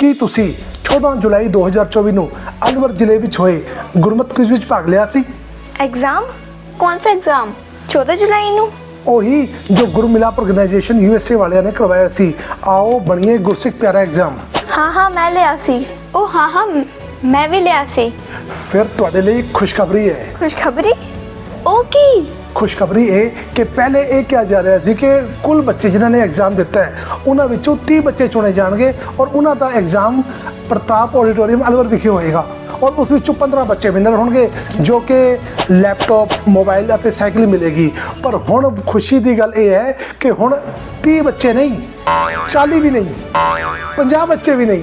ਕੀ ਤੁਸੀਂ 14 ਜੁਲਾਈ 2024 ਨੂੰ ਅਲਵਰ ਜ਼ਿਲ੍ਹੇ ਵਿੱਚ ਹੋਏ ਗੁਰਮਤ ਕੁਇਜ਼ ਵਿੱਚ ਭਾਗ ਲਿਆ ਸੀ एग्जाम कौन सा एग्जाम 14 जुलाई ਨੂੰ ਉਹੀ ਜੋ ਗੁਰਮਿਲਾਪ ਆਰਗੇਨਾਈਜੇਸ਼ਨ ਯੂਐਸਏ ਵਾਲਿਆਂ ਨੇ ਕਰਵਾਇਆ ਸੀ ਆਓ ਬਣੀਏ ਗੁਰਸਿੱਖ ਪਿਆਰਾ ਐਗਜ਼ਾਮ ਹਾਂ ਹਾਂ ਮੈਂ ਲਿਆ ਸੀ ਉਹ ਹਾਂ ਹਾਂ ਮੈਂ ਵੀ ਲਿਆ ਸੀ ਫਿਰ ਤੁਹਾਡੇ ਲਈ ਖੁਸ਼ਖਬਰੀ ਹੈ ਖੁਸ਼ਖਬਰੀ ਉਹ ਕੀ ਖੁਸ਼ਖਬਰੀ ਇਹ ਕਿ ਪਹਿਲੇ ਇਹ ਕਿਹਾ ਜਾ ਰਿਹਾ ਸੀ ਕਿ ਕੁੱਲ ਬੱਚੇ ਜਿਨ੍ਹਾਂ ਨੇ ਐਗਜ਼ਾਮ ਦਿੱਤਾ ਹੈ ਉਹਨਾਂ ਵਿੱਚੋਂ 30 ਬੱਚੇ ਚੁਣੇ ਜਾਣਗੇ ਔਰ ਉਹਨਾਂ ਦਾ ਐਗਜ਼ਾਮ ਪ੍ਰਤਾਪ ਆਡੀਟੋਰੀਅਮ ਅਲਵਰ ਵਿਖੇ ਹੋਏਗਾ ਔਰ ਉਸ ਵਿੱਚੋਂ 15 ਬੱਚੇ ਵਿਨਰ ਹੋਣਗੇ ਜੋ ਕਿ ਲੈਪਟਾਪ ਮੋਬਾਈਲ ਅਤੇ ਸਾਈਕਲ ਮਿਲੇਗੀ। ਪਰ ਹੁਣ ਖੁਸ਼ੀ ਦੀ ਗੱਲ ਇਹ ਹੈ ਕਿ ਹੁਣ 30 ਬੱਚੇ ਨਹੀਂ 40 ਵੀ ਨਹੀਂ 50 ਬੱਚੇ ਵੀ ਨਹੀਂ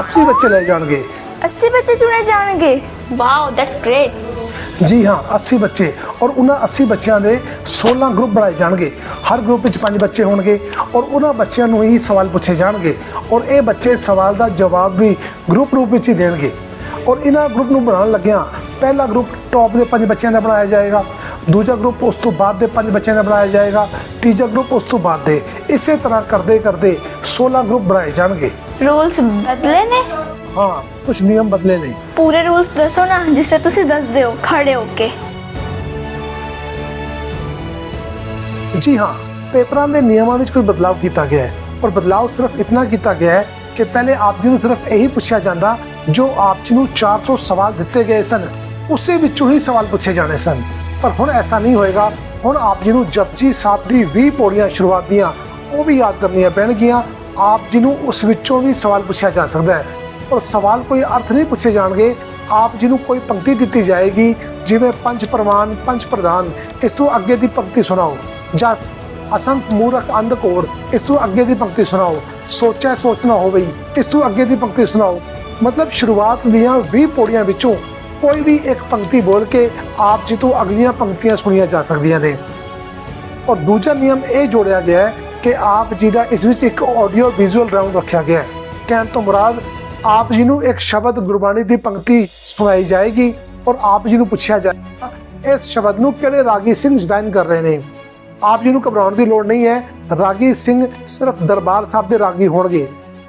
80 ਬੱਚੇ ਲੈ ਜਾਣਗੇ। 80 ਬੱਚੇ ਚੁਣੇ ਜਾਣਗੇ। ਵਾਓ ਦੈਟਸ ਗ੍ਰੇਟ ਜੀ ਹਾਂ 80 ਬੱਚੇ। ਔਰ ਉਹਨਾਂ 80 ਬੱਚਿਆਂ ਦੇ 16 ਗਰੁੱਪ ਬਣਾਏ ਜਾਣਗੇ। ਹਰ ਗਰੁੱਪ ਵਿੱਚ 5 ਬੱਚੇ ਹੋਣਗੇ ਔਰ ਉਹਨਾਂ ਬੱਚਿਆਂ ਨੂੰ ਹੀ ਸਵਾਲ ਪੁੱਛੇ ਜਾਣਗੇ। ਔਰ ਇਹ ਬੱਚੇ ਸਵਾਲ ਦਾ ਜਵਾਬ ਵੀ ਗਰੁੱਪ ਰੂਪ ਵਿੱਚ ਹੀ ਦੇਣਗੇ। ਔਰ ਇਹਨਾਂ ਗਰੁੱਪ ਨੂੰ ਬਣਾਉਣ ਲੱਗਿਆਂ ਪਹਿਲਾ ਗਰੁੱਪ ਟੌਪ ਦੇ 5 ਬੱਚਿਆਂ ਦਾ ਬਣਾਇਆ ਜਾਏਗਾ। ਦੂਜਾ ਗਰੁੱਪ ਉਸ ਤੋਂ ਬਾਅਦ ਦੇ 5 ਬੱਚਿਆਂ ਦਾ ਬਣਾਇਆ ਜਾਏਗਾ। ਤੀਜਾ ਗਰੁੱਪ ਉਸ ਤੋਂ ਬਾਅਦ ਦੇ। ਇਸੇ ਤਰ੍ਹਾਂ ਕਰਦੇ ਕਰਦੇ 16 ਗਰੁੱਪ ਬਣਾਏ ਜਾਣਗੇ। ਰੂਲਸ ਬਦਲੇ ਨੇ? ਹਾਂ ਕੁਝ ਨਿਯਮ ਬਦਲੇ ਨਹੀਂ ਪੂਰੇ ਰੂਲਸ ਦੱਸੋ ਨਾ ਜਿਸ ਤਰ੍ਹਾਂ ਤੁਸੀਂ ਦੱਸਦੇ ਹੋ ਖੜੇ ਹੋ ਕੇ। ਜੀ ਹਾਂ ਪੇਪਰਾਂ ਦੇ ਨਿਯਮਾਂ ਵਿੱਚ ਕੋਈ ਬਦਲਾਅ ਕੀਤਾ ਗਿਆ ਹੈ। ਔਰ ਬਦਲਾਅ ਸਿਰਫ ਇਤਨਾ ਕੀਤਾ ਗਿਆ ਹੈ ਕਿ ਪਹਿਲੇ ਆਪ ਜੀ ਨੂੰ ਸਿਰਫ ਇਹੀ ਪੁੱਛਿਆ ਜਾਂਦਾ ਜੋ ਆਪ ਜੀ ਨੂੰ 400 ਸਵਾਲ ਦਿੱਤੇ ਗਏ ਸਨ ਉਸੇ ਵਿੱਚੋਂ ਹੀ ਸਵਾਲ ਪੁੱਛੇ ਜਾਣੇ ਸਨ। ਪਰ ਹੁਣ ਐਸਾ ਨਹੀਂ ਹੋਏਗਾ। ਹੁਣ ਆਪ ਜੀ ਨੂੰ ਜਪਜੀ ਸਾਹਿਬ ਦੀ 20 ਪੌੜੀਆਂ ਸ਼ੁਰੂਆਤ ਦੀਆਂ ਉਹ ਵੀ ਯਾਦ ਕਰਨੀਆਂ ਪੈਣਗੀਆਂ। ਆਪ ਜੀ ਨੂੰ ਉਸ ਵਿੱਚੋਂ ਵੀ ਸਵਾਲ ਪੁੱਛਿਆ ਜਾ ਸਕਦਾ ਹੈ। ਔਰ ਸਵਾਲ ਕੋਈ ਅਰਥ ਨਹੀਂ ਪੁੱਛੇ ਜਾਣਗੇ। ਆਪ ਜੀ ਨੂੰ ਕੋਈ ਪੰਕਤੀ ਦਿੱਤੀ ਜਾਏਗੀ, ਜਿਵੇਂ ਪੰਜ ਪ੍ਰਮਾਨ ਪੰਜ ਪ੍ਰਧਾਨ, ਇਸ ਤੋਂ ਅੱਗੇ ਦੀ ਪੰਕਤੀ ਸੁਣਾਓ। ਜਾਂ ਅਸੰਤ ਮੂਰਖ ਅੰਧਕੋੜ ਇਸ ਤੋਂ ਅੱਗੇ ਦੀ ਪੰਕਤੀ ਸੁਣਾਓ। ਸੋਚਿਆ ਸੋਚਣਾ ਹੋਵੇ, ਇਸ ਤੋਂ ਅੱਗੇ ਦੀ ਪੰਕਤੀ ਸੁਣਾਓ। ਮਤਲਬ ਸ਼ੁਰੂਆਤ ਦੀਆਂ 20 ਪੌੜੀਆਂ ਵਿੱਚੋਂ ਕੋਈ ਵੀ ਇੱਕ ਪੰਕਤੀ ਬੋਲ ਕੇ ਆਪ ਜੀ ਤੋਂ ਅਗਲੀਆਂ ਪੰਕਤੀਆਂ ਸੁਣੀਆਂ ਜਾ ਸਕਦੀਆਂ ਨੇ। ਔਰ ਦੂਜਾ ਨਿਯਮ ਇਹ ਜੋੜਿਆ ਗਿਆ ਹੈ ਕਿ ਆਪ ਜੀ ਦਾ ਇਸ ਵਿੱਚ ਇੱਕ ਆਡੀਓ ਵਿਜ਼ੂਅਲ ਰਾਉਂਡ ਰੱਖਿਆ ਗਿਆ ਹੈ। ਕਹਿਣ ਤੋਂ ਮੁਰਾਦ, ਆਪ ਜੀ ਨੂੰ ਇੱਕ ਸ਼ਬਦ ਗੁਰਬਾਣੀ ਦੀ ਪੰਕਤੀ ਸੁਣਾਈ ਜਾਏਗੀ ਔਰ ਆਪ ਜੀ ਨੂੰ ਪੁੱਛਿਆ ਜਾਏਗਾ ਇਸ ਸ਼ਬਦ ਨੂੰ ਕਿਹੜੇ ਰਾਗੀ ਸਿੰਘ ਗਾਇਨ ਕਰ ਰਹੇ ਨੇ? ਆਪ ਜੀ ਨੂੰ ਘਬਰਾਉਣ ਦੀ ਲੋੜ ਨਹੀਂ ਹੈ, ਰਾਗੀ ਸਿੰਘ ਸਿਰਫ ਦਰਬਾਰ ਸਾਹਿਬ ਦੇ ਰਾਗੀ ਹੋਣਗੇ।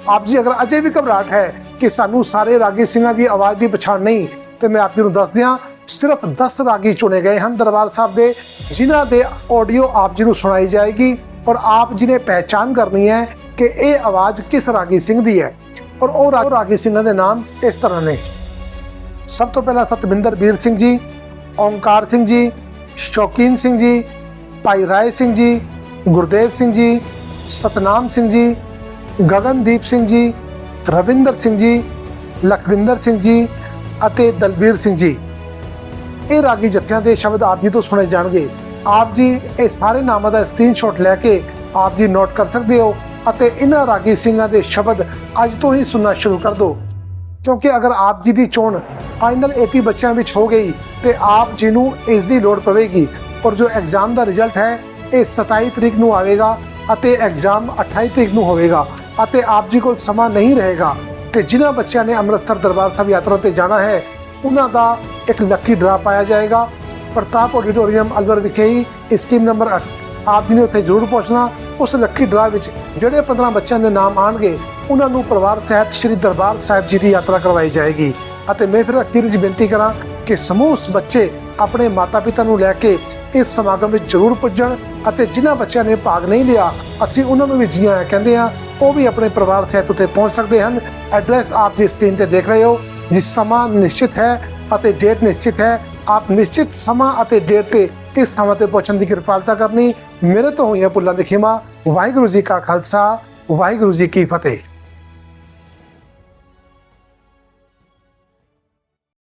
ਆਪ ਜੀ, ਅਗਰ ਅਜੇ ਵੀ ਘਬਰਾਹਟ ਹੈ ਕਿ ਸਾਨੂੰ ਸਾਰੇ ਰਾਗੀ ਸਿੰਘਾਂ ਦੀ ਆਵਾਜ਼ ਦੀ ਪਛਾਣ ਨਹੀਂ, ਤੇ ਮੈਂ ਆਪ ਜੀ ਨੂੰ ਦੱਸ ਦਿਆਂ ਸਿਰਫ 10 ਰਾਗੀ ਚੁਣੇ ਗਏ ਹਨ ਦਰਬਾਰ ਸਾਹਿਬ ਦੇ, ਜਿਨ੍ਹਾਂ ਦੇ ਆਡੀਓ ਆਪ ਜੀ ਨੂੰ ਸੁਣਾਈ ਜਾਏਗੀ ਔਰ ਆਪ ਜੀ ਨੇ ਪਹਿਚਾਨ ਕਰਨੀ ਹੈ ਕਿ ਇਹ ਆਵਾਜ਼ ਕਿਸ ਰਾਗੀ ਸਿੰਘ ਦੀ ਹੈ ਔਰ ਉਹ ਰਾਗੀ ਸਿੰਘਾਂ ਦੇ ਨਾਮ ਇਸ ਤਰ੍ਹਾਂ ਨੇ। ਸਭ ਤੋਂ ਪਹਿਲਾਂ ਸਤਵਿੰਦਰ ਵੀਰ ਸਿੰਘ ਜੀ, ਓਮਕਾਰ ਸਿੰਘ ਜੀ, ਸ਼ੌਕੀਨ ਸਿੰਘ ਜੀ, ਭਾਈ ਰਾਏ ਸਿੰਘ ਜੀ, ਗੁਰਦੇਵ ਸਿੰਘ ਜੀ, ਸਤਨਾਮ ਸਿੰਘ ਜੀ, ਗਗਨਦੀਪ ਸਿੰਘ ਜੀ, ਰਵਿੰਦਰ ਸਿੰਘ ਜੀ, ਲਖਵਿੰਦਰ ਸਿੰਘ ਜੀ ਅਤੇ ਦਲਬੀਰ ਸਿੰਘ ਜੀ। ਇਹ ਰਾਗੀ ਜੱਥਿਆਂ ਦੇ ਸ਼ਬਦ ਆਪ ਜੀ ਤੋਂ ਸੁਣੇ ਜਾਣਗੇ। ਆਪ ਜੀ ਇਹ ਸਾਰੇ ਨਾਮਾਂ ਦਾ ਸਕਰੀਨਸ਼ਾਟ ਲੈ ਕੇ ਆਪ ਜੀ ਨੋਟ ਕਰ ਸਕਦੇ ਹੋ ਅਤੇ ਇਹਨਾਂ ਰਾਗੀ ਸਿੰਘਾਂ ਦੇ ਸ਼ਬਦ ਅੱਜ ਤੋਂ ਹੀ ਸੁਣਨਾ ਸ਼ੁਰੂ ਕਰ ਦਿਓ। ਕਿਉਂਕਿ ਅਗਰ ਆਪ ਜੀ ਦੀ ਚੋਣ ਫਾਈਨਲ 80 ਬੱਚਿਆਂ ਵਿੱਚ ਹੋ ਗਈ, ਤੇ ਆਪ ਜੀ ਨੂੰ ਇਸ ਦੀ ਲੋੜ ਪਵੇਗੀ। ਔਰ ਜੋ ਐਗਜ਼ਾਮ ਦਾ ਰਿਜ਼ਲਟ ਹੈ, ਇਹ 27 ਤਰੀਕ ਨੂੰ ਆਵੇਗਾ ਅਤੇ ਐਗਜ਼ਾਮ 28 ਤਰੀਕ ਨੂੰ ਹੋਵੇਗਾ ਅਤੇ ਆਪ ਜੀ ਕੋਲ ਸਮਾਂ ਨਹੀਂ ਰਹੇਗਾ। ਤੇ ਜਿਨ੍ਹਾਂ ਬੱਚਿਆਂ ਨੇ ਅੰਮ੍ਰਿਤਸਰ ਦਰਬਾਰ ਸਾਹਿਬ ਯਾਤਰਾ ਤੇ ਜਾਣਾ ਹੈ ਉਹਨਾਂ ਦਾ ਇੱਕ ਲੱਕੀ ਡਰਾ ਪਾਇਆ ਜਾਏਗਾ। ਪ੍ਰਤਾਪ ਆਡੀਟੋਰੀਅਮ ਅਲਵਰ ਵਿਖੇ ਹੀ ਸਕੀਮ ਨੰਬਰ 8 ਆਪ ਜੀ ਨੇ ਉੱਥੇ ਜ਼ਰੂਰ ਪਹੁੰਚਣਾ। ਉਸ ਲੱਕੀ ਡਰਾ ਵਿੱਚ ਜਿਹੜੇ 15 ਬੱਚਿਆਂ ਦੇ ਨਾਮ ਆਣਗੇ ਉਹਨਾਂ ਨੂੰ ਪਰਿਵਾਰ ਸਹਿਤ ਸ੍ਰੀ ਦਰਬਾਰ ਸਾਹਿਬ ਜੀ ਦੀ ਯਾਤਰਾ ਕਰਵਾਈ ਜਾਏਗੀ। ਅਤੇ ਮੈਂ ਫਿਰ ਅਖੀਰ 'ਚ ਬੇਨਤੀ ਕਰਾਂ ਕਿ ਸਮੂਹ ਬੱਚੇ ਆਪਣੇ ਮਾਤਾ-ਪਿਤਾ ਨੂੰ ਲੈ ਕੇ ਇਸ ਸਮਾਗਮ ਵਿੱਚ ਜ਼ਰੂਰ ਪੁੱਜਣ ਅਤੇ ਜਿਨ੍ਹਾਂ ਬੱਚਿਆਂ ਨੇ ਭਾਗ ਨਹੀਂ ਲਿਆ, ਅਸੀਂ ਉਹਨਾਂ ਨੂੰ ਵੀ ਜੀ ਆਇਆਂ ਕਹਿੰਦੇ ਆ ਉਹ ਵੀ ਆਪਣੇ ਪਰਿਵਾਰ ਸਹਿਤ ਉੱਤੇ ਪਹੁੰਚ ਸਕਦੇ ਹਨ। ਐਡਰੈਸ ਆਪ ਦੀ ਸਕਰੀਨ ਤੇ ਦੇਖ ਰਹੇ ਹੋ। ਜਿਸ ਸਮਾਂ ਨਿਸ਼ਚਿਤ ਹੈ ਅਤੇ ਡੇਟ ਨਿਸ਼ਚਿਤ ਹੈ ਆਪ ਨਿਸ਼ਚਿਤ ਸਮਾਂ ਅਤੇ ਡੇਟ ਤੇ ਇਸ ਥਾਂ ਤੇ ਪਹੁੰਚਣ ਦੀ ਕਿਰਪਾਲਤਾ ਕਰਨੀ ਮੇਰੇ ਤੋਂ ਹੋਈਆਂ ਭੁੱਲਾਂ ਦੀ ਖਿਮਾ ਵਾਹਿਗੁਰੂ ਜੀ ਕਾ ਖਾਲਸਾ ਵਾਹਿਗੁਰੂ ਜੀ ਕੀ ਫਤਿਹ